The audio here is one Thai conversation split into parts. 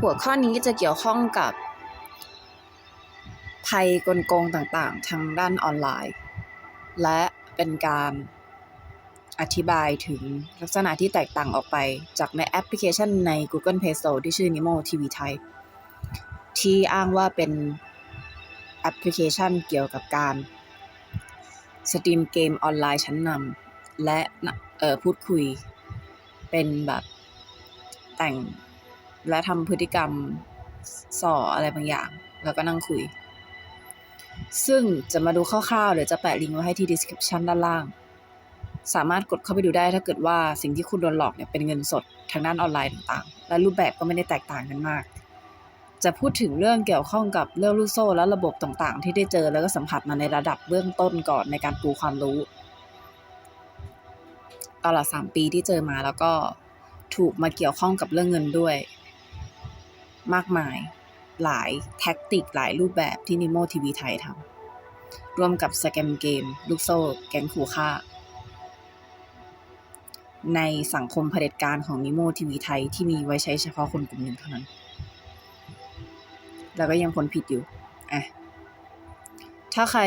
หัวข้อนี้จะเกี่ยวข้องกับ ภัยกลโกงต่างๆ ทางด้านออนไลน์ และเป็นการอธิบายถึงลักษณะที่แตกต่างออกไปจากในแอปพลิเคชันใน Google Play Store ที่ชื่อ Nimo TV ไทยที่อ้างว่าเป็นแอปพลิเคชันเกี่ยวกับการสตรีมเกมออนไลน์ชั้นนำและพูดคุยเป็นแบบแต่ง และทำพฤติกรรมส่ออะไรบางอย่าง แล้วก็นั่งคุย ซึ่งจะมาดูคร่าวๆเดี๋ยวจะแปะลิงก์ไว้ให้ที่ description ด้านล่าง สามารถกดเข้าไปดูได้ถ้าเกิดว่าสิ่งที่คุณโดนหลอกเนี่ยเป็นเงินสดทางด้านออนไลน์ต่างๆ และรูปแบบก็ไม่ได้แตกต่างกันมาก จะพูดถึงเรื่องเกี่ยวข้องกับเรื่องลูกโซ่และระบบต่างๆ ที่ได้เจอแล้วก็สัมผัสมาในระดับเบื้องต้นก่อนในการปูความรู้ตลอดสามปีที่เจอมาแล้วก็ถูกมาเกี่ยวข้องกับเรื่องเงินด้วย มากมาย หลายแท็กติกหลายรูปแบบที่นิโมทีวีไทยทำร่วมกับสแกมเกม ลูกโซ่แก๊งขู่ฆ่า ในสังคมเผด็จการของนิโมทีวีไทยที่มีไว้ใช้เฉพาะคนกลุ่มหนึ่งเท่านั้น แล้วก็ยังพ้นผิดอยู่อะถ้าใคร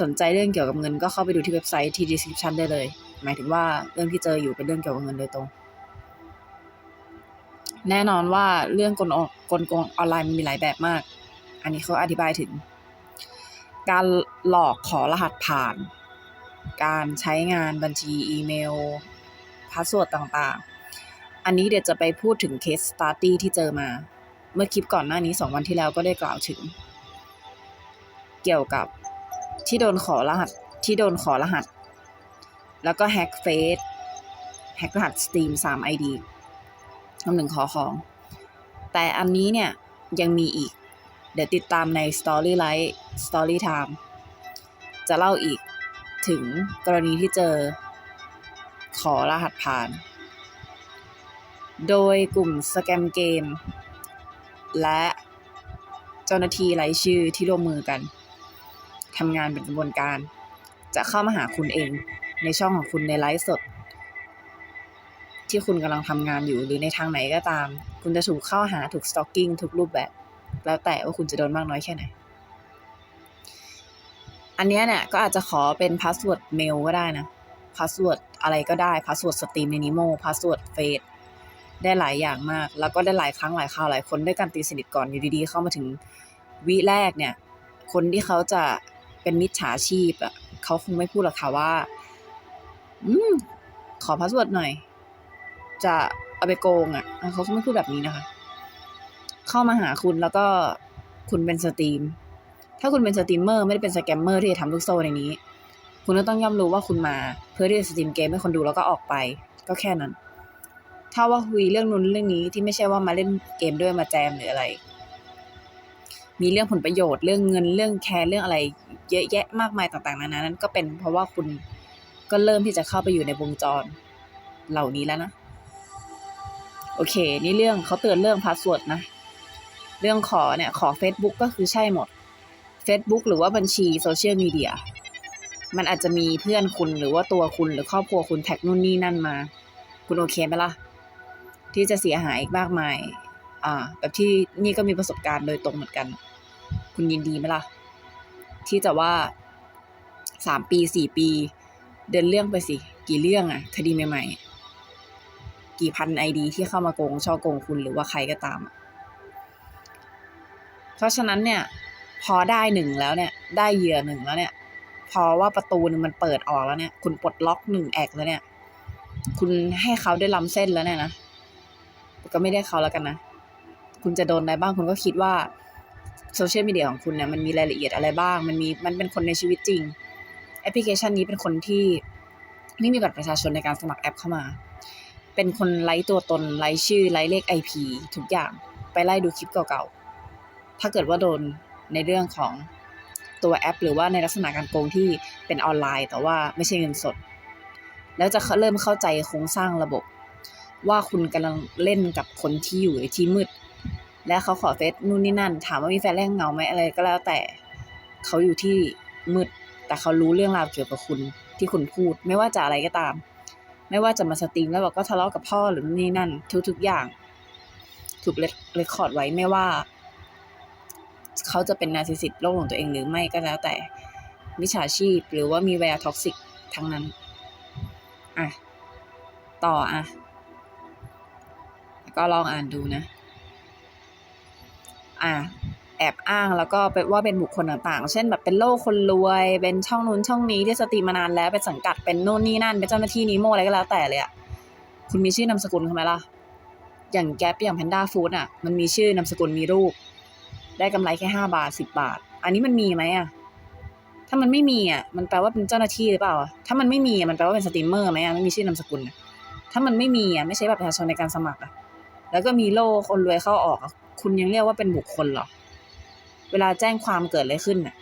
สนใจเรื่องเกี่ยวกับเงินก็เข้าไปดูที่เว็บไซต์ที่ description ได้เลย หมายถึงว่าเรื่องที่เจออยู่เป็นเรื่องเกี่ยวกับเงินโดยตรง แน่นอนว่าเรื่องกลกลโกงออนไลน์มันมีหลายแบบมาก อันนี้เขาอธิบายถึง การหลอกขอรหัสผ่าน การใช้งานบัญชีอีเมลพาสเวิร์ดต่างๆ อันนี้เดี๋ยวจะไปพูดถึงเคสสตาร์ตี้ที่เจอมา เมื่อคลิปก่อนหน้านี้สองวันที่แล้วก็ได้กล่าวถึง เกี่ยวกับที่โดนขอรหัสที่โดนขอรหัส แล้วก็แฮ็กเฟซแฮ็กรหัสสตรีมสามไอดี รวมถึงขอของ แต่อันนี้เนี่ยยังมีอีก เดี๋ยวติดตามใน Story Light Story Time จะเล่าอีกถึงกรณีที่เจอ ขอรหัสผ่าน โดยกลุ่มสแกมเกม และเจ้าหน้าที่ไร้ชื่อที่ร่วมมือกันทำงานเป็นกระบวนการ จะเข้ามาหาคุณเองในช่องของคุณในไลฟ์สด ที่คุณกำลังทำงานอยู่หรือในทางไหนก็ตาม คุณจะถูกเข้าหาถูกสตอกกิ้งทุกรูปแบบ แล้วแต่ว่าคุณจะโดนมากน้อยแค่ไหน อันเนี้ยเนี่ยก็อาจจะขอเป็นพาสเวิร์ดเมลก็ได้นะพาสเวิร์ดอะไรก็ได้พาสเวิร์ดสตรีมในนิโมพาสเวิร์ดเฟซได้หลายอย่างมาก แล้วก็ได้หลายครั้งหลายคราวหลายคนด้วยการตีสนิทก่อนอยู่ดีๆ เข้ามาถึงวิแรกเนี่ย คนที่เขาจะเป็นมิจฉาชีพอะเขาคงไม่พูดหรอกค่ะว่า อืม ขอพาสเวิร์ดหน่อย จะเอาไปโกงอะเขาไม่พูดแบบนี้นะคะ เข้ามาหาคุณแล้วก็คุณเป็นสตรีม ถ้าคุณเป็นสตรีมเมอร์ไม่ได้เป็นสแกมเมอร์ที่จะทำลูกโซ่ในนี้ คุณก็ต้องย่อมรู้ว่าคุณมา เพื่อที่จะสตรีมเกมให้คนดูแล้วก็ออกไป ก็แค่นั้น ถ้าว่าคุยเรื่องนู้นเรื่องนี้ที่ไม่ใช่ว่ามาเล่นเกมด้วยมาแจมหรืออะไร มีเรื่องผลประโยชน์เรื่องเงินเรื่องแคร์เรื่องอะไร เยอะแยะมากมายต่างๆนานานั้นก็เป็นเพราะว่าคุณก็เริ่มที่จะเข้าไปอยู่ในวงจรเหล่านี้แล้วนะ โอเค นี่เรื่องเขาเตือนเรื่องพาสเวิร์ดนะ เรื่องขอเนี่ยขอ Facebook ก็คือใช่หมด Facebook หรือว่าบัญชีโซเชียลมีเดียมันอาจจะมีเพื่อนคุณหรือว่าตัวคุณหรือครอบครัวคุณแท็กนู่นนี่นั่นมา คุณโอเคไหมล่ะ ที่จะเสียหายอีกมากมาย อ่า แบบที่นี่ก็มีประสบการณ์โดยตรงเหมือนกัน คุณยินดีไหมล่ะ ที่จะว่าสามปีสี่ปี เดินเรื่องไปสิ กี่เรื่องอะคดีใหม่ๆ กี่พันไอดีที่เข้ามาโกงช่อโกงคุณหรือว่าใครก็ตาม เพราะฉะนั้นเนี่ย พอได้หนึ่งแล้วเนี่ย ได้เหยื่อหนึ่งแล้วเนี่ย พอว่าประตูหนึ่งมันเปิดออกแล้วเนี่ย คุณปลดล็อกหนึ่งแอกแล้วเนี่ย คุณให้เขาได้ล้ำเส้นแล้วเนี่ยนะก็ไม่ได้เขาแล้วกันนะ คุณจะโดนอะไรบ้างคุณก็คิดว่าโซเชียลมีเดียของคุณเนี่ยมันมีรายละเอียดอะไรบ้าง มันมีมันเป็นคนในชีวิตจริง แอปพลิเคชันนี้เป็นคนที่ไม่มีบัตรประชาชนในการสมัครแอปเข้ามา เป็นคนไร้ตัวตนไร้ชื่อไร้เลข IP ทุกอย่างไปไล่ดูคลิปเก่าๆ ถ้าเกิดว่าโดนในเรื่องของตัวแอป หรือว่าในลักษณะการโกงที่เป็นออนไลน์ แต่ว่าไม่ใช่เงินสด แล้วจะเริ่มเข้าใจโครงสร้างระบบ ว่าคุณกำลังเล่นกับคนที่อยู่ในที่มืด และเขาขอเฟซนู่นนี่นั่น ถามว่ามีแฟนแรงเงาไหมอะไรก็แล้วแต่เขาอยู่ที่มืด แต่เขารู้เรื่องราวเกี่ยวกับคุณที่คุณพูด ไม่ว่าจะอะไรก็ตาม ไม่ว่าจะมาสตรีมแล้วบอกก็ทะเลาะกับพ่อหรือนี่นั่น ทุกๆอย่าง ถูกเรคคอร์ดไว้ไม่ว่า เขาจะเป็นนาซิสซิสโรคหลงตัวเองหรือไม่ก็แล้วแต่มิจฉาชีพ หรือว่ามีแวร์ท็อกซิกทั้งนั้น อะ ต่ออะ ก็ลองอ่านดูนะ อะ แอบอ้าง แล้วก็เป็นว่าเป็นบุคคลต่างๆ เช่นแบบเป็นโลกคนรวย เป็นช่องนู้นช่องนี้ที่สตรีมมานานแล้วเป็นสังกัดเป็นโน่นนี่นั่น เป็นเจ้าหน้าที่นิโมอะไรก็แล้วแต่เลยอะคุณมีชื่อนามสกุลเขาไหมล่ะ อย่างแก๊ปอย่างแพนด้าฟู้ดอะมันมีชื่อนามสกุลมีรูป ได้กำไรแค่ห้าบาทสิบบาท อันนี้มันมีไหมอะถ้ามันไม่มีอะมันแปลว่าเป็นเจ้าหน้าที่หรือเปล่า ถ้ามันไม่มีอะมันแปลว่าเป็นสตรีมเมอร์ไหมอะไม่มีชื่อนามสกุลถ้ามันไม่มีอะไม่ใช่บัตรประชาชนในการสมัครอะแล้วก็มีโล่คนรวยเข้าออก คุณยังเรียกว่าเป็นบุคคลหรอ เวลาแจ้งความเกิดอะไรขึ้นอะ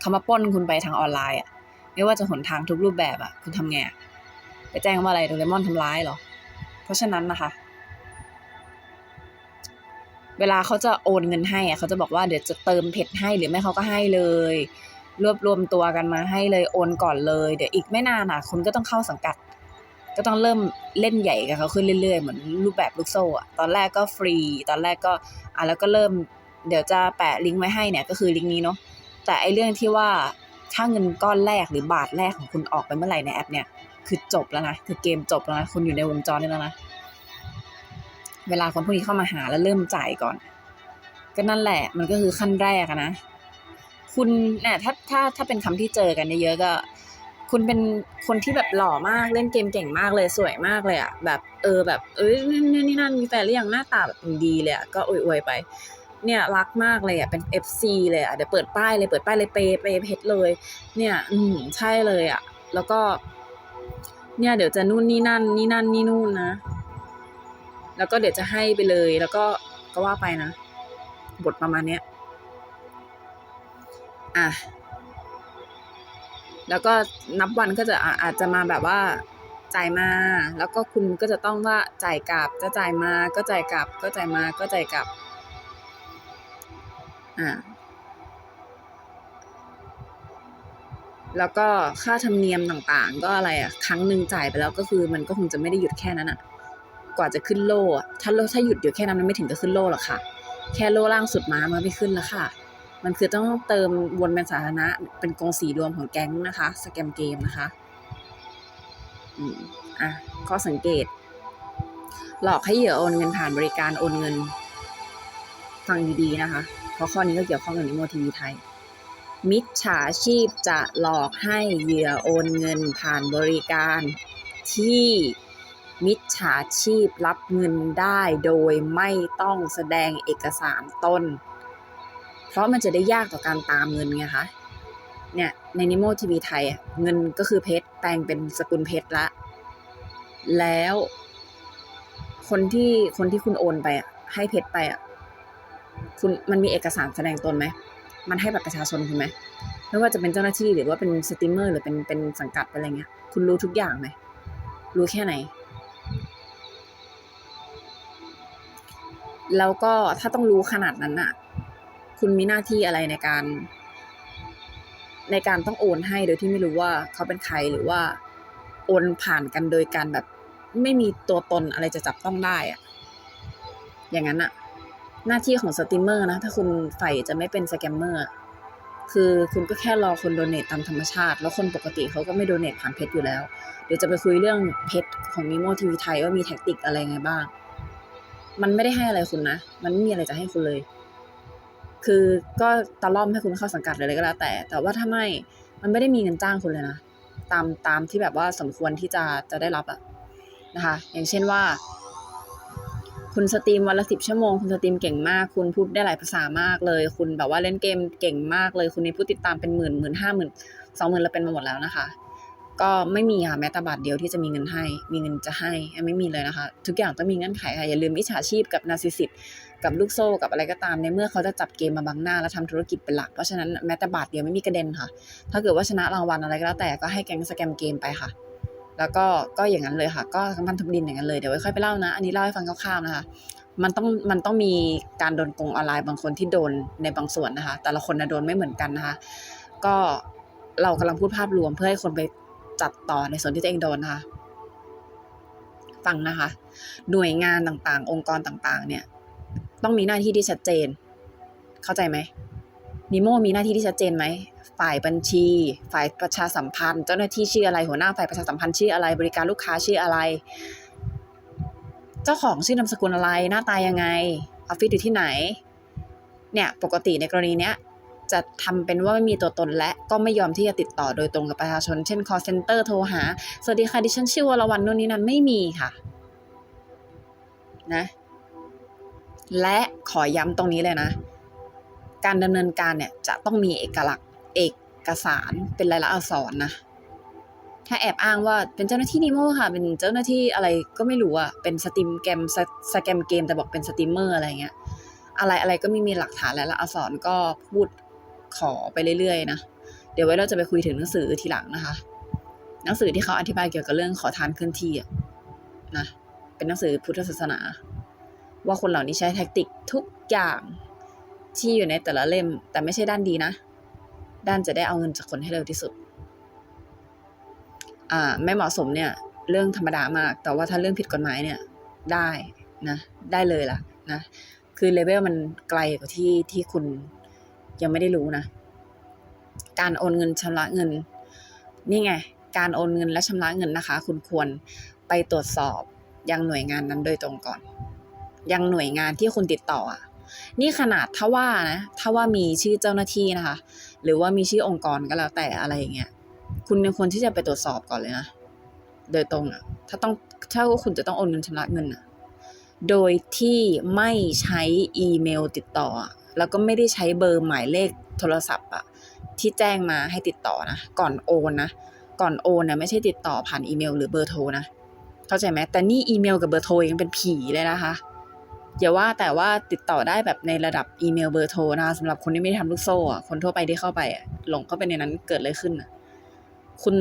เขามาป้นคุณไปทางออนไลน์อะ ไม่ว่าจะหนทางทุกรูปแบบอะ คุณทำไงไปแจ้งว่าอะไรโดเรมอนทำร้ายเหรอ เพราะฉะนั้นนะคะ เวลาเขาจะโอนเงินให้อะเขาจะบอกว่าเดี๋ยวจะเติมเพชรให้หรือไม่เขาก็ให้เลย รวบรวมตัวกันมาให้เลยโอนก่อนเลย เดี๋ยวอีกไม่นานอะ คุณก็ต้องเข้าสังกัด ก็ต้องเริ่มเล่นใหญ่กับเขาขึ้นเรื่อยๆ เหมือนรูปแบบลูกโซ่อะตอนแรกก็ฟรี ตอนแรกก็อะแล้วก็เริ่ม เดี๋ยวจะแปะลิงก์ไว้ให้เนี่ยก็คือลิงก์นี้เนาะแต่ไอเรื่องที่ว่าถ้าเงินก้อนแรกหรือบาทแรกของคุณออกไปเมื่อไหร่ในแอปเนี่ยคือจบแล้วนะคือเกมจบแล้วนะคุณอยู่ในวงจรนี้แล้วนะเวลาคนพวกนี้เข้ามาหาแล้วเริ่มจ่ายก่อน ก็นั่นแหละ มันก็คือขั้นแรกอะนะ คุณเนี่ยถ้าถ้าถ้าเป็นคำที่เจอกันเยอะๆก็ คุณเป็นคนที่แบบหล่อมากเล่นเกมเก่งมากเลยสวยมากเลยอะแบบเออแบบเอ้ยนี่นี่นี่นั่นมีแฟนหรือยังหน้าตาแบบดีเลยอะก็อวยๆไป เนี่ยรักมากเลยอะเป็น FC เลยอะเดี๋ยวเปิดป้ายเลยเปิดป้ายเลยเปย์เปย์เพชรเลย เนี่ย อืมใช่เลยอะ แล้วก็ เนี่ย เดี๋ยวจะนู่นนี่นั่น นี่นั่นนี่นู่นนะ แล้วก็เดี๋ยวจะให้ไปเลย แล้วก็ก็ว่าไปนะบทประมาณเนี้ยอะแล้วก็นับวันก็จะอะอาจจะมาแบบว่าจ่ายมา แล้วก็คุณก็จะต้องว่าจ่ายกลับจะจ่ายมาก็จ่ายกลับ ก็จ่ายมาก็จ่ายกลับ อ่าแล้วก็ค่าธรรมเนียมต่างๆ ก็อะไรอะ ครั้งหนึ่งจ่ายไปแล้วก็คือมันก็คงจะไม่ได้หยุดแค่นั้นอะ กว่าจะขึ้นโล่ะถ้าโล่ถ้าหยุดอยู่แค่นั้นมันไม่ถึงจะขึ้นโล่หรอกค่ะ แค่โล่ล่างสุดมามันไม่ขึ้นแล้วค่ะ มันคือต้องเติมวนเป็นสาธารณะ เป็นกองสีรวมของแก๊งนะคะ สแกมเกมนะคะ อืม อะ ข้อสังเกต หลอกให้เหยื่อโอนเงินผ่านบริการโอนเงิน ฟังดีๆนะคะ เพราะข้อนี้ก็เกี่ยวข้องกับนิโมทีวีไทย มิจฉาชีพจะหลอกให้เหยื่อโอนเงินผ่านบริการ ที่มิจฉาชีพรับเงินได้โดยไม่ต้องแสดงเอกสารต้น เพราะมันจะได้ยากต่อการตามเงินไงคะ เนี่ย ในนิโมทีวีไทยเงินก็คือเพชรแปลงเป็นสกุลเพชรละ แล้ว คนที่คนที่คุณโอนไปอะให้เพชรไปอะ คุณมันมีเอกสารแสดงตนไหม มันให้บัตรประชาชนคุณไหมไม่ว่าจะเป็นเจ้าหน้าที่หรือว่าเป็นสตรีมเมอร์หรือเป็นเป็นสังกัดอะไรเงี้ย คุณรู้ทุกอย่างไหม รู้แค่ไหน แล้วก็ถ้าต้องรู้ขนาดนั้นน่ะคุณมีหน้าที่อะไรในการ ในการต้องโอนให้โดยที่ไม่รู้ว่าเขาเป็นใครหรือว่า โอนผ่านกันโดยการแบบ ไม่มีตัวตนอะไรจะจับต้องได้อะอย่างนั้นอะ หน้าที่ของสตรีมเมอร์นะ ถ้าคุณใฝ่จะไม่เป็นสแกมเมอร์คือคุณก็แค่รอคนโดเนทตามธรรมชาติ แล้วคนปกติเขาก็ไม่โดเนทผ่านเพจอยู่แล้ว เดี๋ยวจะไปคุยเรื่องเพจของนิโมทีวีไทยว่ามีแท็กติกอะไรไงบ้าง มันไม่ได้ให้อะไรคุณนะ มันไม่มีอะไรจะให้คุณเลย คือก็ตะล่อมให้คุณเข้าสังกัดเลยก็แล้วแต่ แต่ว่าถ้าไม่ มันไม่ได้มีเงินจ้างคุณเลยนะ ตามตามที่แบบว่าสมควรที่จะจะได้รับอะนะคะ อย่างเช่นว่า คุณสตรีมวันละสิบชั่วโมง คุณสตรีมเก่งมาก คุณพูดได้หลายภาษามากเลย คุณแบบว่าเล่นเกมเก่งมากเลย คุณมีผู้ติดตามเป็นหมื่นหมื่นห้าหมื่นสองหมื่นแล้วเป็นมาหมดแล้วนะคะ ก็ไม่มีค่ะแม้แต่บาทเดียวที่จะมีเงินให้ มีเงินจะให้ไม่มีเลยนะคะ ทุกอย่างต้องมีเงื่อนไขค่ะอย่าลืมมิจฉาชีพกับนาซิสซิสกับลูกโซ่กับอะไรก็ตามในเมื่อเขาจะจับเกมมาบังหน้าแล้วทำธุรกิจเป็นหลักเพราะฉะนั้นแม้แต่บาทเดียวไม่มีกระเด็นค่ะ ถ้าเกิดว่าชนะรางวัลอะไรก็แล้วแต่ก็ให้แก๊งสแกมเกมไปค่ะ แล้วก็ก็อย่างนั้นเลยค่ะ ก็กำพันทุบดินอย่างนั้นเลยเดี๋ยวไว้ค่อยไปเล่านะ อันนี้เล่าให้ฟังคร่าวๆนะคะ มันต้องมันต้องมีการโดนโกงออนไลน์บางคนที่โดนในบางส่วนนะคะ แต่ละคนนะโดนไม่เหมือนกันนะคะ ก็เรากำลังพูดภาพรวมเพื่อให้คนไปจัดต่อในส่วนที่ตัวเองโดนนะคะฟังนะคะ หน่วยงานต่างๆ องค์กรต่างๆ เนี่ย ต้องมีหน้าที่ที่ชัดเจน เข้าใจไหมนิโมมีหน้าที่ที่ชัดเจนไหม ฝ่ายบัญชี ฝ่ายประชาสัมพันธ์ เจ้าหน้าที่ชื่ออะไร หัวหน้าฝ่ายประชาสัมพันธ์ชื่ออะไร บริการลูกค้าชื่ออะไร เจ้าของชื่อนามสกุลอะไร หน้าตายังไง ออฟฟิศอยู่ที่ไหน เนี่ย ปกติในกรณีเนี้ยจะทำเป็นว่าไม่มีตัวตนและก็ไม่ยอมที่จะติดต่อโดยตรงกับประชาชน เช่น call center โทรหา สวัสดีค่ะ ดิฉันชื่อวรวรรณนู่นนี่นั่นไม่มีค่ะ นะ และขอย้ำตรงนี้เลยนะ การดำเนินการเนี่ยจะต้องมีเอกลักษณ์ เอกสารเป็นลายลักษณ์อักษรนะ ถ้าแอบอ้างว่าเป็นเจ้าหน้าที่นิโมค่ะ เป็นเจ้าหน้าที่อะไรก็ไม่รู้อะเป็นสตรีมเกมสสแกมเกมแต่บอกเป็นสตรีมเมอร์อะไรเงี้ย อะไรอะไรก็ไม่มีหลักฐานและละอักษรก็พูดขอไปเรื่อยๆนะ เดี๋ยวไว้เราจะไปคุยถึงหนังสือทีหลังนะคะ หนังสือที่เขาอธิบายเกี่ยวกับเรื่องขอทานเคลื่อนที่อะนะ เป็นหนังสือพุทธศาสนา ว่าคนเหล่านี้ใช้แท็กติกทุกอย่างที่อยู่ในแต่ละเล่ม แต่ไม่ใช่ด้านดีนะ ด้านจะได้เอาเงินจากคนให้เร็วที่สุด อ่า ไม่เหมาะสมเนี่ย เรื่องธรรมดามาก แต่ว่าถ้าเรื่องผิดกฎหมายเนี่ย ได้นะ ได้เลยล่ะนะ คือเลเวลมันไกลกว่าที่ที่คุณยังไม่ได้รู้นะ การโอนเงินชำระเงิน นี่ไง การโอนเงินและชำระเงินนะคะ คุณควรไปตรวจสอบยังหน่วยงานนั้นโดยตรงก่อน ยังหน่วยงานที่คุณติดต่ออะนี่ขนาดถ้าว่านะ ถ้าว่ามีชื่อเจ้าหน้าที่นะคะ หรือว่ามีชื่อองค์กรก็แล้วแต่อะไรอย่างเงี้ยคุณควรที่จะไปตรวจสอบก่อนเลยนะโดยตรงอะถ้าต้องถ้าว่าคุณจะต้องโอนเงินชำระเงินอะโดยที่ไม่ใช้อีเมลติดต่อ แล้วก็ไม่ได้ใช้เบอร์หมายเลขโทรศัพท์อะที่แจ้งมาให้ติดต่อนะก่อนโอนนะก่อนโอนนะไม่ใช่ติดต่อผ่านอีเมลหรือเบอร์โทรนะเข้าใจไหมแต่นี่อีเมลกับเบอร์โทรยังเป็นผีเลยนะคะ อย่าว่าแต่ว่าติดต่อได้แบบในระดับอีเมลเบอร์โทรนะคะสำหรับคนที่ไม่ได้ทำลูกโซ่อะคนทั่วไปที่เข้าไปหลงเข้าไปในนั้นเกิดอะไรขึ้นอะคุณ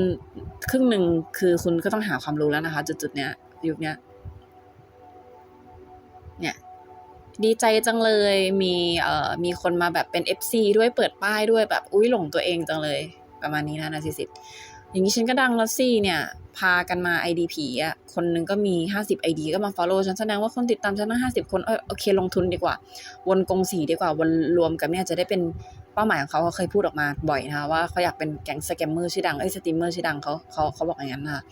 ครึ่งหนึ่งคือคุณก็ต้องหาความรู้แล้วนะคะ จุดๆเนี้ยยุคเนี้ย เนี่ย ดีใจจังเลยมีเอ่อมีคนมาแบบเป็น FC ด้วยเปิดป้ายด้วยแบบ อุ้ยหลงตัวเองจังเลย ประมาณนี้นะนาซิสิตอย่างนี้ฉันก็ดังแล้วสิเนี่ย พากันมา ID ผีอะ คนหนึงก็มี 50 ID ก็มา follow ฉันแสดงว่าคนติดตามฉันตั้ง50 คนเออโอเคลงทุนดีกว่า วนกงสีดีกว่า วนรวมกันเนี่ยจะได้เป็นเป้าหมายของเขาเขาเคยพูดออกมาบ่อยนะคะว่าเขาอยากเป็นแก๊งสแกมเมอร์ชื่อดังเอ้ยสตรีมเมอร์ชื่อดังเขาเขาเขาบอกอย่างนั้นนะคะ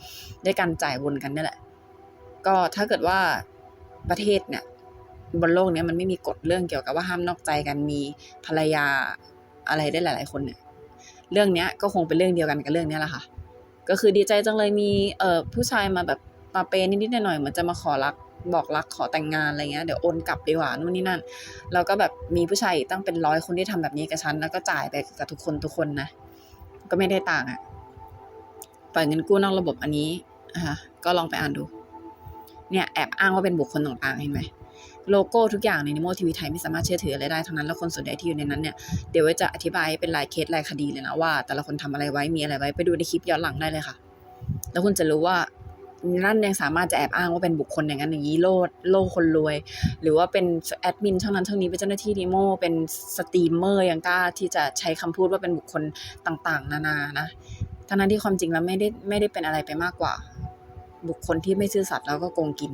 ด้วยการจ่ายวนกันนี่แหละ ก็ถ้าเกิดว่าประเทศเนี่ยบนโลกเนี้ยมันไม่มีกฎเรื่องเกี่ยวกับว่าห้ามนอกใจกันมีภรรยาอะไรได้หลาย ๆ คนเนี่ย เรื่องเนี้ยก็คงเป็นเรื่องเดียวกันกับเรื่องเนี้ยแหละค่ะ ก็คือดีใจจังเลยมีเอ่อผู้ชายมาแบบมาเปยนิดๆหน่อยๆเหมือนจะมาขอรักบอกรักขอแต่งงานอะไรเงี้ยเดี๋ยวโอนกลับดีกว่านู่นนี่นั่นแล้วก็แบบมีผู้ชายตั้งเป็นร้อยคนที่ทำแบบนี้กับฉันแล้วก็จ่ายไปกับทุกคนทุกคนนะก็ไม่ได้ต่างอะ่ะปล่อยเงินกู้นอกระบบอันนี้นะคะก็ลองไปอ่านดู เนี่ยแอบอ้างว่าเป็นบุคคลต่างๆเห็นไหม โลโก้ทุกอย่างในนิโมทีวีไทยไม่สามารถเชื่อถืออะไรได้ทั้งนั้นแล้วคนส่วนใหญ่ที่อยู่ในนั้นเนี่ยเดี๋ยวจะอธิบายเป็นรายเคสรายคดีเลยนะว่า แต่ละคนทำอะไรไว้มีอะไรไว้ไปดูในคลิปย้อนหลังได้เลยค่ะ แล้วคุณจะรู้ว่านั่นยังสามารถจะแอบอ้างว่าเป็นบุคคลอย่างนั้นอย่างนี้โลดโลคนรวย หรือว่าเป็นแอดมินช่องนั้นช่องนี้เป็นเจ้าหน้าที่นิโมเป็นสตรีมเมอร์ยังกล้าที่จะใช้คำพูดว่าเป็นบุคคลต่างๆ นานานะทั้งนั้นที่ความจริงแล้วไม่ได้ไม่ได้เป็นอะไรไปมากกว่า บุคคลที่ไม่ซื่อสัตย์แล้วก็โกงกิน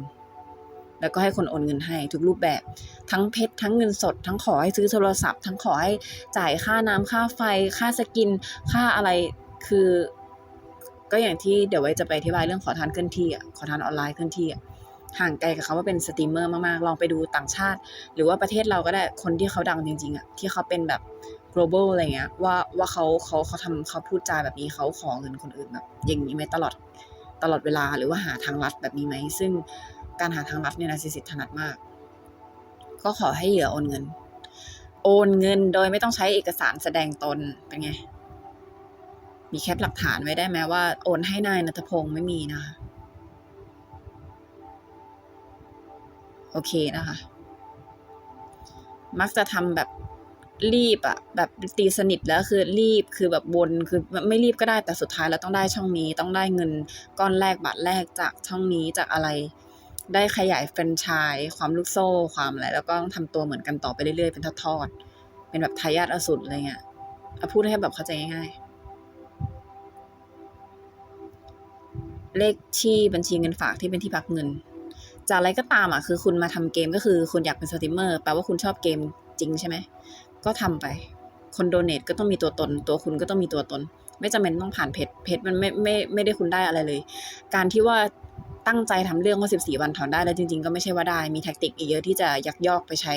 แล้วก็ให้คนโอนเงินให้ทุกรูปแบบ ทั้งเพชรทั้งเงินสด ทั้งขอให้ซื้อโทรศัพท์ ทั้งขอให้จ่ายค่าน้ำค่าไฟ ค่าสกิน ค่าอะไรคือ ก็อย่างที่เดี๋ยวไว้จะไปอธิบายเรื่องขอทานเคลื่อนที่อะขอทานออนไลน์เคลื่อนที่อะห่างไกลกับเขาว่าเป็นสตรีมเมอร์มากๆ ลองไปดูต่างชาติ หรือว่าประเทศเราก็ได้คนที่เขาดังจริงๆอะที่เขาเป็นแบบ global อะไรเงี้ยว่าว่าเขาเขาเขาทำเขาพูดจาแบบนี้เขาขอเงินคนอื่นแบบอย่างนี้ไหมตลอดตลอดเวลาหรือว่าหาทางลัดแบบนี้ไหมซึ่ง การหาทางลัดเนี่ยนาซิสิตถนัดมาก ก็ขอให้เหยื่อโอนเงิน โอนเงินโดยไม่ต้องใช้เอกสารแสดงตนเป็นไง มีแคปหลักฐานไว้ได้ไหมว่าโอนให้นายนัทพงศ์ไม่มีนะคะโอเคนะคะ มักจะทำแบบรีบอะแบบตีสนิทแล้วคือรีบคือแบบวนคือไม่รีบก็ได้แต่สุดท้ายแล้วต้องได้ช่องนี้ ต้องได้เงินก้อนแรกบาทแรกจากช่องนี้จากอะไร ได้ขยายแฟรนไชส์ความลูกโซ่ความอะไรแล้วก็ต้องทำตัวเหมือนกันต่อไปเรื่อยๆ เป็นทอดๆเป็นแบบทายาทอสูรอะไรเงี้ยเอาพูดให้แบบเข้าใจง่ายๆ เลขที่บัญชีเงินฝากที่เป็นที่พักเงิน จากอะไรก็ตามอะคือคุณมาทำเกมก็คือคุณอยากเป็นสตรีมเมอร์แปลว่าคุณชอบเกมจริงใช่ไหม ก็ทำไป คนโดเนทก็ต้องมีตัวตน ตัวคุณก็ต้องมีตัวตน ไม่จำเป็นต้องผ่านเพจเพจมันไม่ไม่ไม่ได้คุณได้อะไรเลย การที่ว่า ตั้งใจทำเรื่องว่า14 วันถอนได้แล้วจริง ๆ ก็ไม่ใช่ว่าได้มีแท็กติกอีกเยอะที่จะยักยอกไปใช้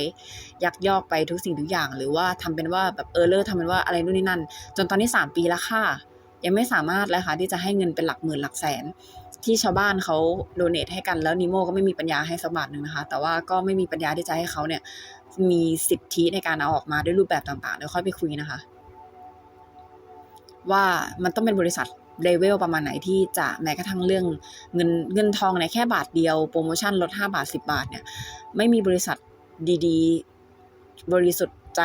ยักยอกไปทุกสิ่งทุกอย่าง หรือว่าทำเป็นว่าแบบเออเลอร์ทำเป็นว่าอะไรนู่นนี่นั่น จนตอนนี้ 3 ปีแล้วค่ะ ยังไม่สามารถเลยค่ะที่จะให้เงินเป็นหลักหมื่นหลักแสน ที่ชาวบ้านเขาโดเนทให้กันแล้วนิโมก็ไม่มีปัญญาให้สักบาทหนึ่งนะคะ แต่ว่าก็ไม่มีปัญญาที่จะให้เขาเนี่ยมีสิทธิในการเอาออกมาด้วยรูปแบบต่างๆเดี๋ยวค่อยไปคุยนะคะ ว่ามันต้องเป็นบริษัท เลเวลประมาณไหนที่จะแม้กระทั่งเรื่องเงินเงินทองในแค่บาทเดียวโปรโมชั่นลด 5 บาท 10 บาทเนี่ยไม่มีบริษัทดีๆ บริสุทธิ์ใจ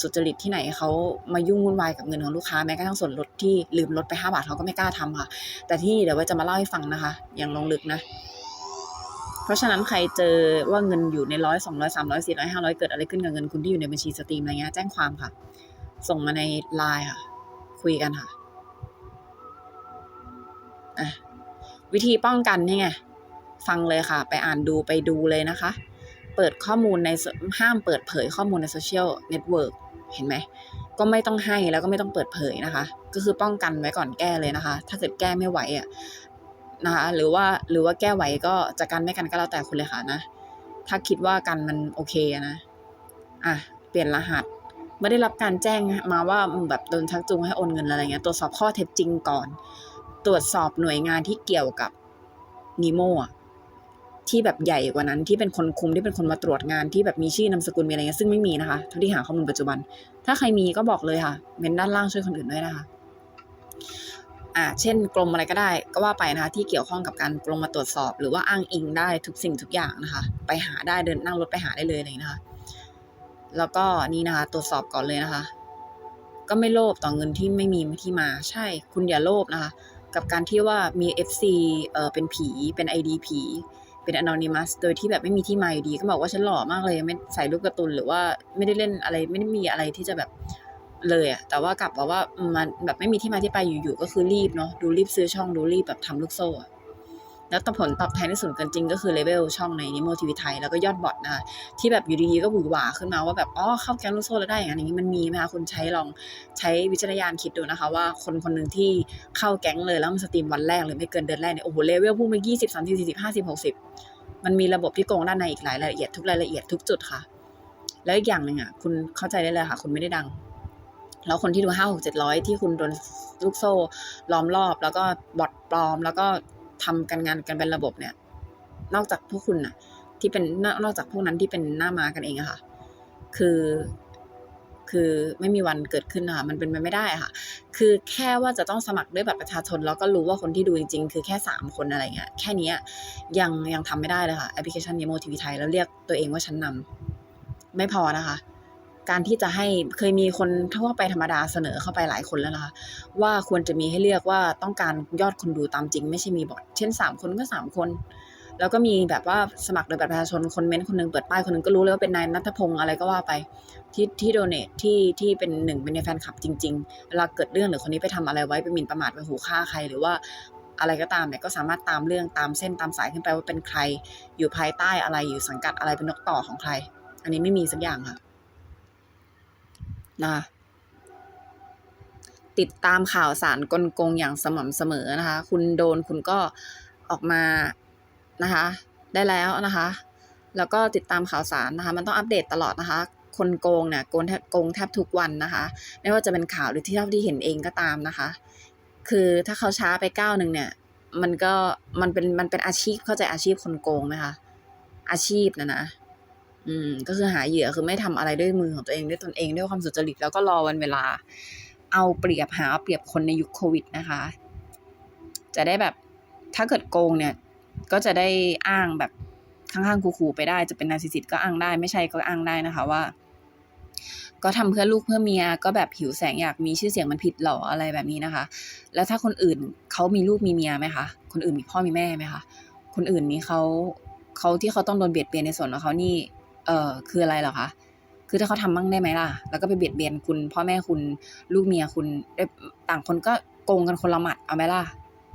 สุจริตที่ไหนเขามายุ่งวุ่นวายกับเงินของลูกค้าแม้กระทั่งส่วนลดที่ลืมลดไป 5 บาทเขาก็ไม่กล้าทำค่ะ แต่ที่เดี๋ยวไว้จะมาเล่าให้ฟังนะคะ อย่างลงลึกนะ เพราะฉะนั้นใครเจอว่าเงินอยู่ในร้อยสองร้อยสามร้อยสี่ร้อยห้าร้อยเกิดอะไรขึ้นกับเงินคุณที่อยู่ในบัญชีสตรีมอะไรเงี้ยแจ้งความค่ะ ส่งมาในไลน์ค่ะ คุยกันค่ะ อะวิธีป้องกันนี่ไงฟังเลยค่ะ ไปอ่านดูไปดูเลยนะคะ เปิดข้อมูลในห้ามเปิดเผยข้อมูลในโซเชียลเน็ตเวิร์กเห็นไหม ก็ไม่ต้องให้แล้วก็ไม่ต้องเปิดเผยนะคะ ก็คือป้องกันไว้ก่อนแก้เลยนะคะ ถ้าเกิดแก้ไม่ไหวอะนะคะหรือว่าหรือว่าแก้ไหวก็จะกันไม่กันก็แล้วแต่คุณเลยค่ะนะ ถ้าคิดว่ากันมันโอเคนะอะเปลี่ยนรหัสไม่ได้รับการแจ้งมาว่าแบบโดนชักจูงให้โอนเงินอะไรเงี้ยตรวจสอบข้อเท็จจริงก่อน ตรวจสอบหน่วยงานที่เกี่ยวกับนีโมที่แบบใหญ่กว่านั้นที่เป็นคนคุมที่เป็นคนมาตรวจงานที่แบบมีชื่อนามสกุลมีอะไรเงี้ยซึ่งไม่มีนะคะเท่าที่หาข้อมูลปัจจุบัน ถ้าใครมีก็บอกเลยค่ะเมนด้านล่างช่วยคนอื่นด้วยนะคะอ่าเช่นกรมอะไรก็ได้ก็ว่าไปนะคะที่เกี่ยวข้องกับการกรมมาตรวจสอบ หรือว่าอ้างอิงได้ทุกสิ่งทุกอย่างนะคะ ไปหาได้เดินนั่งรถไปหาได้เลยเลยนะคะ แล้วก็นี่นะคะ ตรวจสอบก่อนเลยนะคะ ก็ไม่โลภต่อเงินที่ไม่มีที่มา ใช่ คุณอย่าโลภนะคะ กับการที่ว่ามี FC เอ่อเป็นผีเป็น ID ผีเป็น anonymous โดยที่แบบไม่มีที่มาอยู่ดี ก็บอกว่าฉันหล่อมากเลยไม่ใส่รูปการ์ตูนหรือว่าไม่ได้เล่นอะไรไม่ได้มีอะไรที่จะแบบเลยอะแต่ว่ากลับบอกว่ามันแบบไม่มีที่มาที่ไปอยู่ๆก็คือรีบเนาะดูรีบซื้อช่องดูรีบแบบทำลูกโซ่อะ แล้วตผลตอบแทนที่สูงเกินจริงก็คือเลเวลช่องในนิโมทีวีไทยแล้วก็ยอดบอทนะคะที่แบบอยู่ดีๆก็หวือหวาขึ้นมาว่าแบบอ๋อเข้าแก๊งลูกโซ่แล้วได้อย่างนั้นอย่างนี้มันมีไหมคะคุณใช้ลองใช้วิจารณญาณคิดดูนะคะ ว่าคนคนหนึ่งที่เข้าแก๊งเลยแล้วมันสตรีมวันแรกหรือไม่เกินเดือนแรกเนี่ยโอ้โหเลเวลพุ่งไปยี่สิบสามสิบสี่สิบห้าสิบหกสิบมันมีระบบที่โกงด้านในอีกหลายรายละเอียดทุกรายละเอียดทุกจุดค่ะ แล้วอีกอย่างหนึ่งอะคุณเข้าใจได้เลยค่ะ คุณไม่ได้ดัง แล้วคนที่ดูห้าหกเจ็ดร้อยที่คุณโดนลูกโซ่ล้อมรอบ แล้วก็บอทปลอม แล้วก็ ทำกันงานกันเป็นระบบเนี่ย นอกจากพวกคุณน่ะที่เป็นนอกจากพวกนั้นที่เป็นหน้ามากันเองอะค่ะ คือคือไม่มีวันเกิดขึ้นนะคะมันเป็นไปไม่ได้อะค่ะ คือแค่ว่าจะต้องสมัครด้วยบัตรประชาชน แล้วก็รู้ว่าคนที่ดูจริงๆ คือแค่สามคนอะไรเงี้ย แค่นี้ยยังยังทำไม่ได้เลยค่ะ แอปพลิเคชัน Nemo TV ไทยแล้วเรียกตัวเองว่าชั้นนำไม่พอนะคะ การที่จะให้เคยมีคนทั่วไปธรรมดาเสนอเข้าไปหลายคนแล้วนะคะว่าควรจะมีให้เลือกว่าต้องการยอดคนดูตามจริง ไม่ใช่มีบอทเช่นสามคนก็สามคน แล้วก็มีแบบว่าสมัครโดยบัตรประชาชนคนเม้นต์คนหนึงเปิดป้ายคนหนึงก็รู้เลยว่าเป็นนายนัทพงศ์อะไรก็ว่าไปที่ที่โดเนทที่ที่เป็นหนึ่งเป็นในแฟนคลับจริงๆเวลาเกิดเรื่องหรือคนนี้ไปทำอะไรไว้ไปหมิ่นประมาทไปหูฆ่าใครหรือว่าอะไรก็ตามเนี่ยก็สามารถตามเรื่องตามเส้นตามสายขึ้นไปว่าเป็นใคร อยู่ภายใต้อะไรอยู่สังกัดอะไรเป็นนกต่อของใคร อันนี้ไม่มีสักอย่างค่ะ นะคะติดตามข่าวสารกลโกงอย่างสม่ำเสมอนะคะ คุณโดนคุณก็ออกมานะคะ ได้แล้วนะคะ แล้วก็ติดตามข่าวสารนะคะ มันต้องอัปเดตตลอดนะคะ คนโกงเนี่ยโกงแทบโกงแทบทุกวันนะคะ ไม่ว่าจะเป็นข่าวหรือที่เท่าที่เห็นเองก็ตามนะคะ คือถ้าเขาช้าไปก้าวหนึ่งเนี่ย มันก็มันเป็นมันเป็นอาชีพเข้าใจอาชีพคนโกงไหมคะ อาชีพนะนะ อืม ก็คือหาเหยื่อคือไม่ทำอะไรด้วยมือของตัวเองด้วยตนเองด้วยความสุจริตแล้วก็รอวันเวลา เอาเปรียบหาเอาเปรียบคนในยุคโควิดนะคะ จะได้แบบถ้าเกิดโกงเนี่ย ก็จะได้อ้างแบบข้างๆคูๆไปได้จะเป็นนาซิสิตก็อ้างได้ ไม่ใช่ก็อ้างได้นะคะว่า ก็ทำเพื่อลูกเพื่อเมียก็แบบหิวแสงอยากมีชื่อเสียงมันผิดหรออะไรแบบนี้นะคะ แล้วถ้าคนอื่นเขามีลูกมีเมียไหมคะคนอื่นมีพ่อมีแม่ไหมคะคนอื่นนี้เขาเขาที่เขาต้องโดนเบียดเบียนในส่วนของเขานี่ เออคืออะไรเหรอคะคือถ้าเขาทำบ้างได้ไหมล่ะ แล้วก็ไปเบียดเบียนคุณพ่อแม่คุณลูกเมียคุณได้ต่างคนก็โกงกันคนละหมัดเอาไหมล่ะ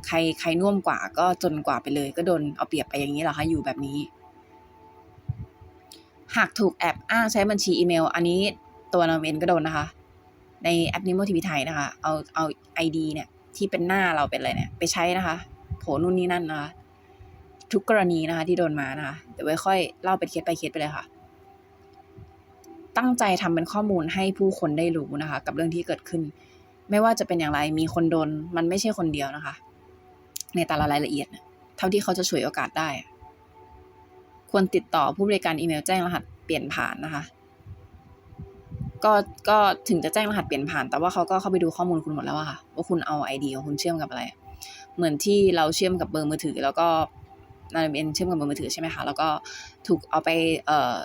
ใครใครน่วมกว่าก็จนกว่าไปเลย ก็โดนเอาเปรียบไปอย่างนี้เหรอคะอยู่แบบนี้ หากถูกแอบอ้างใช้บัญชีอีเมล อันนี้ตัวเราเองก็โดนนะคะ ในแอปนิโมทีวีไทยนะคะ เอาเอาไอดีเนี่ย ที่เป็นหน้าเราเป็นอะไรเนี่ย ไปใช้นะคะ โผนู่นนี่นั่นนะคะ ทุกกรณีนะคะ ที่โดนมานะคะเดี๋ยวไว้ค่อยเล่าเป็นเคสไปเคสไปเลยค่ะ ตั้งใจทำเป็นข้อมูลให้ผู้คนได้รู้นะคะ กับเรื่องที่เกิดขึ้น ไม่ว่าจะเป็นอย่างไรมีคนโดนมันไม่ใช่คนเดียวนะคะ ในแต่ละรายละเอียด เท่าที่เขาจะฉวยโอกาสได้ ควรติดต่อผู้บริการอีเมลแจ้งรหัสเปลี่ยนผ่านนะคะ ก็ก็ถึงจะแจ้งรหัสเปลี่ยนผ่าน แต่ว่าเขาก็เข้าไปดูข้อมูลคุณหมดแล้วค่ะว่าคุณเอาไอเดีของคุณเชื่อมกับอะไร เหมือนที่เราเชื่อมกับเบอร์มือถือ แล้วก็นาเอ็นเชื่อมกับเบอร์มือถือใช่ไหมคะแล้วก็ถูกเอาไปเอ่อ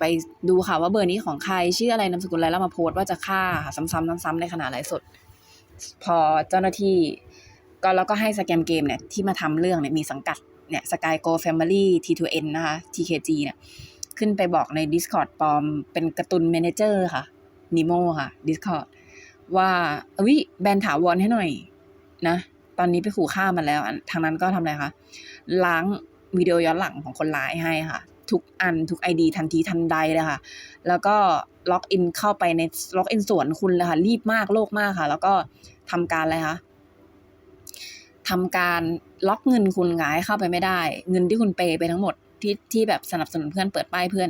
ไปดูค่ะว่าเบอร์นี้ของใครชื่ออะไรนามสกุลอะไรแล้วมาโพสต์ว่าจะฆ่าซ้ำๆซ้ำๆในขณะไลฟ์สด พอเจ้าหน้าที่ก็แล้วก็ให้สแกมเกมเนี่ยที่มาทำเรื่องเนี่ยมีสังกัดเนี่ยสกายโกแฟมิลี่ T2N นนะคะ TKG เนี่ยขึ้นไปบอกใน Discord ปลอมเป็นกร์ตูนเมนเจอร์ค่ะนิโมค่ะ Discord ว่าวิแบนถาวรให้หน่อยนะ ตอนนี้ไปขู่ฆ่ามันแล้วทางนั้นก็ทำอะไรคะล้างวิดีโอย้อนหลังของคนร้ายให้ค่ะ ทุกอันทุก ID ทันทีทันใดเลยค่ะ แล้วก็ล็อกอินเข้าไปในล็อกอินส่วนคุณเลยค่ะ รีบมากโลกมากค่ะ แล้วก็ทำการอะไรคะทำการล็อกเงินคุณหงายเข้าไปไม่ได้ เงินที่คุณเปย์ไปทั้งหมด ที่ที่แบบสนับสนุนเพื่อนเปิดป้ายเพื่อน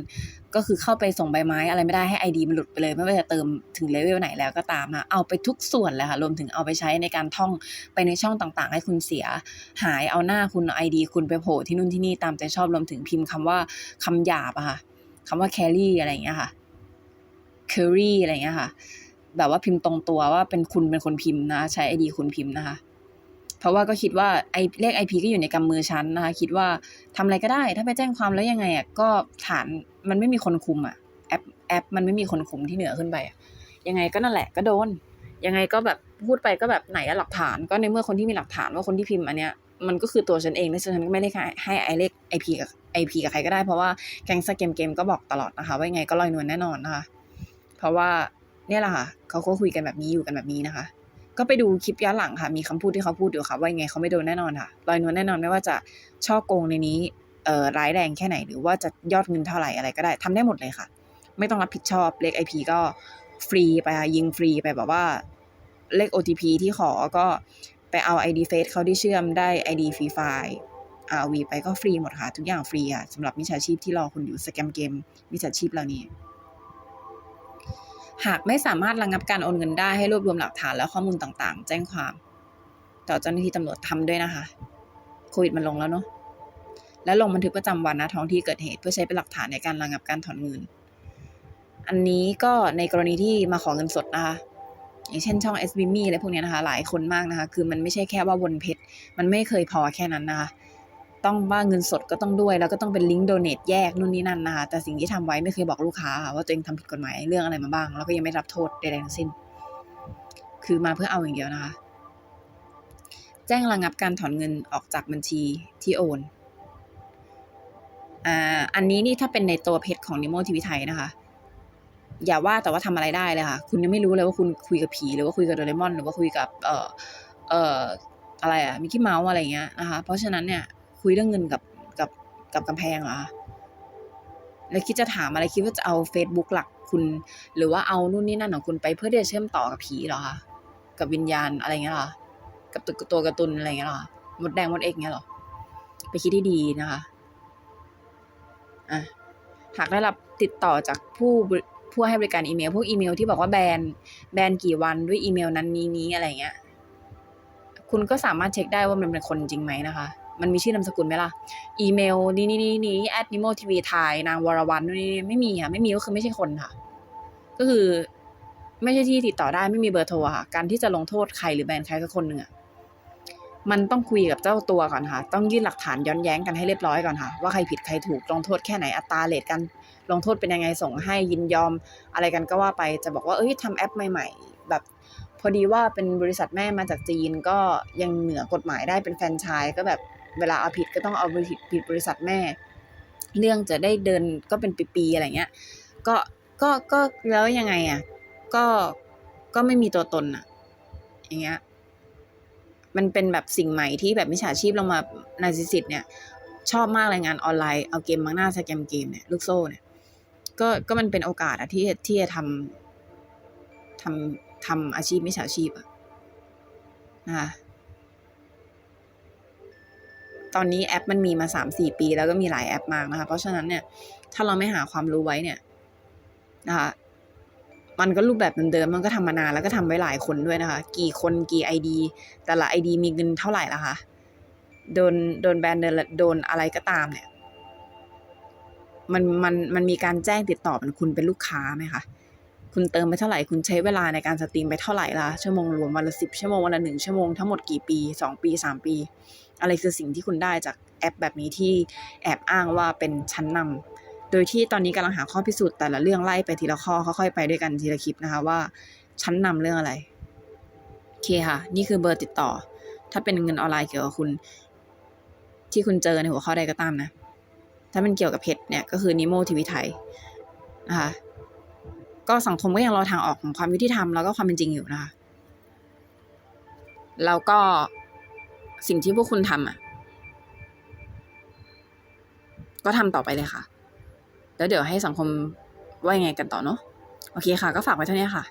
ก็คือเข้าไปส่งใบไม้อะไรไม่ได้ให้ไอดีมันหลุดไปเลย ไม่ว่าจะเติมถึงเลเวลไหนแล้วก็ตามนะเอาไปทุกส่วนเลยค่ะรวมถึงเอาไปใช้ในการท่องไปในช่องต่างๆ ให้คุณเสีย หายเอาหน้าคุณไอดีคุณไปโผล่ที่นู่นที่นี่ตามใจชอบรวมถึงพิมพ์คำว่าคำหยาบอะค่ะคำว่าแครี่อะไรอย่างเงี้ยค่ะเคอรี่อะไรอย่างเงี้ยค่ะ แบบว่าพิมพ์ตรงตัวว่าเป็นคุณเป็นคนพิมพ์นะ ใช้ไอดีคุณพิมพ์นะคะ เพราะว่าก็คิดว่าไอเลขไอพีก็อยู่ในกำมือฉันนะคะคิดว่าทำอะไรก็ได้ถ้าไปแจ้งความแล้วยังไงอะก็ฐานมันไม่มีคนคุมอะแอปแอปมันไม่มีคนคุมที่เหนือขึ้นไปอะยังไงก็นั่นแหละก็โดน ยังไงก็แบบพูดไปก็แบบไหนอะหลักฐาน ก็ในเมื่อคนที่มีหลักฐานว่าคนที่พิมพ์อันเนี้ยมันก็คือตัวฉันเองและฉันก็ไม่ได้ให้ไอเลขไอพีกับไอพีกับใครก็ได้เพราะว่าแก๊งสเกมเกมก็บอกตลอดนะคะ ว่ายังไงก็ลอยนวลแน่นอนนะคะ เพราะว่าเนี่ยแหละค่ะเขาก็คุยกันแบบนี้อยู่กันแบบนี้นะคะ ก็ไปดูคลิปย้อนหลังค่ะ มีคำพูดที่เขาพูดอยู่ค่ะ ว่ายังไงเขาไม่โดนแน่นอนค่ะลอยนวลแน่นอนไม่ว่าจะช่อโกงในนี้เอ่อร้ายแรงแค่ไหน หรือว่าจะยอดเงินเท่าไหร่อะไรก็ได้ทำได้หมดเลยค่ะ ไม่ต้องรับผิดชอบเลขไอพีก็ฟรีไปยิงฟรีไปแบบว่าเลข OTP ที่ขอก็ไปเอา ID Face เขาที่เชื่อมได้ ID ฟรีไฟล์ RV ไปก็ฟรีหมดค่ะ ทุกอย่างฟรีค่ะสำหรับมิจฉาชีพที่รอคุณอยู่สแกมเกมมิจฉาชีพเหล่านี้ หากไม่สามารถระงับการโอนเงินได้ให้รวบรวมหลักฐานและข้อมูลต่างๆ แจ้งความ ต่อเจ้าหน้าที่ตำรวจทำด้วยนะคะโควิดมันลงแล้วเนาะและลงบันทึกประจำวันนะท้องที่เกิดเหตุเพื่อใช้เป็นหลักฐานในการระงับการถอนเงิน อันนี้ก็ในกรณีที่มาขอเงินสดนะคะอย่างเช่นช่อง s b m อะไรพวกนี้นะคะ หลายคนมากนะคะ คือมันไม่ใช่แค่ว่าวนเพชรมันไม่เคยพอแค่นั้นนะคะ ต้องว่าเงินสดก็ต้องด้วย แล้วก็ต้องเป็นลิงก์โดเนทแยกนู่นนี่นั่นนะคะ แต่สิ่งที่ทำไว้ไม่เคยบอกลูกค้าว่าตัวเองทำผิดกฎหมายเรื่องอะไรมาบ้าง แล้วก็ยังไม่รับโทษใดๆทั้งสิ้น คือมาเพื่อเอาอย่างเดียวนะคะ แจ้งระงับการถอนเงินออกจากบัญชีที่โอนอ่าอันนี้นี่ถ้าเป็นในตัวเพจของนิโมทีวีไทยนะคะ อย่าว่าแต่ว่าทำอะไรได้เลยค่ะ คุณยังไม่รู้เลยว่าคุณคุยกับผีหรือว่าคุยกับโดเรมอน หรือว่าคุยกับ เอ่อเอ่ออะไรอะมิกกี้เมาส์อะไรเงี้ยนะคะ เพราะฉะนั้นเนี่ย คุยเรื่องเงินกับกับกับกำแพงเหรอคะแล้วคิดจะถามอะไรคิดว่าจะเอา Facebook หลักคุณ หรือว่าเอานู่นนี่นั่นของคุณไปเพื่อที่จะเชื่อมต่อกับผีเหรอคะกับวิญญาณอะไรเงี้ยเหรอกับตัวตัวการ์ตูนอะไรเงี้ยเหรอมดแดงมดเอกเงี้ยเหรอไปคิดให้ดีนะคะอะหากได้รับติดต่อจากผู้ผู้ให้บริการอีเมล พวกอีเมลที่บอกว่าแบนแบนกี่วันด้วยอีเมลนั้นนี้นี้อะไรเงี้ยคุณก็สามารถเช็คได้ว่ามันเป็นคนจริงไหมนะคะ มันมีชื่อนามสกุลไหมล่ะ อีเมลนี้นี้นี้นี้ at nimo tv ไทยนางวรวรรณนี่ไม่มีค่ะ ไม่มีก็คือไม่ใช่คนค่ะ ก็คือไม่ใช่ที่ติดต่อได้ไม่มีเบอร์โทรค่ะ การที่จะลงโทษใครหรือแบนใครสักคนหนึ่งอะมันต้องคุยกับเจ้าตัวก่อนค่ะ ต้องยื่นหลักฐานย้อนแย้งกันให้เรียบร้อยก่อนค่ะ ว่าใครผิดใครถูกลงโทษแค่ไหนอัตราเลทกัน ลงโทษเป็นยังไงส่งให้ยินยอม อะไรกันก็ว่าไปจะบอกว่าเอ้ยทำแอปใหม่ ๆ แบบ พอดีว่าเป็นบริษัทแม่มาจากจีนก็ยังเหนือกฎหมายได้เป็นแฟนชส์ก็แบบ เวลาเอาผิดก็ต้องเอาบริษัทผิดบริษัทแม่ เรื่องจะได้เดินก็เป็นปีๆอะไรเงี้ย ก็ก็ก็แล้วยังไงอะก็ก็ไม่มีตัวตนอะ อย่างเงี้ยมันเป็นแบบสิ่งใหม่ที่แบบมิจฉาชีพลงมานาซิสิตเนี่ย ชอบมากเลยงานออนไลน์เอาเกมมาหน้าสแกมเกมเนี่ยลูกโซ่เนี่ยก็ก็มันเป็นโอกาสอะที่ที่จะทำทำทำอาชีพมิจฉาชีพอะนะคะ ตอนนี้แอปมันมีมาสามสี่ปี แล้วก็มีหลายแอปมากนะคะ เพราะฉะนั้นเนี่ยถ้าเราไม่หาความรู้ไว้เนี่ยนะคะมันก็รูปแบบเดิมๆมันก็ทำมานานแล้วก็ทำไว้หลายคนด้วยนะคะ กี่คนกี่ไอดีแต่ละไอดีมีเงินเท่าไหร่ละคะโดนโดนแบนเดนโดนอะไรก็ตามเนี่ย มันมันมันมีการแจ้งติดต่อเป็นคุณเป็นลูกค้าไหมคะ คุณเติมไปเท่าไหร่ คุณใช้เวลาในการสตรีมไปเท่าไหร่ละชั่วโมงรวมวันละสิบชั่วโมงวันละหนึ่งชั่วโมงทั้งหมดกี่ปีสองปีสามปี อะไรคือสิ่งที่คุณได้จากแอปแบบนี้ที่แอบอ้างว่าเป็นชั้นนำโดยที่ตอนนี้กำลังหาข้อพิสูจน์แต่ละเรื่องไล่ไปทีละข้อค่อยๆไปด้วยกันทีละคลิปนะคะว่าชั้นนำเรื่องอะไรโอเคค่ะ นี่คือเบอร์ติดต่อ ถ้าเป็นเงินออนไลน์เกี่ยวกับคุณ ที่คุณเจอในหัวข้อใดก็ตามนะ ถ้าเป็นเกี่ยวกับเพจเนี่ยก็คือนิโมทีวีไทยนะคะ ก็สังคมก็ยังรอทางออกของความยุติธรรมแล้วก็ความเป็นจริงอยู่นะคะ แล้วก็สิ่งที่พวกคุณทำอะ ก็ทำต่อไปเลยค่ะ แล้วเดี๋ยวให้สังคมว่ายังไงกันต่อเนาะโอเคค่ะ ก็ฝากไว้เท่านี้ค่ะ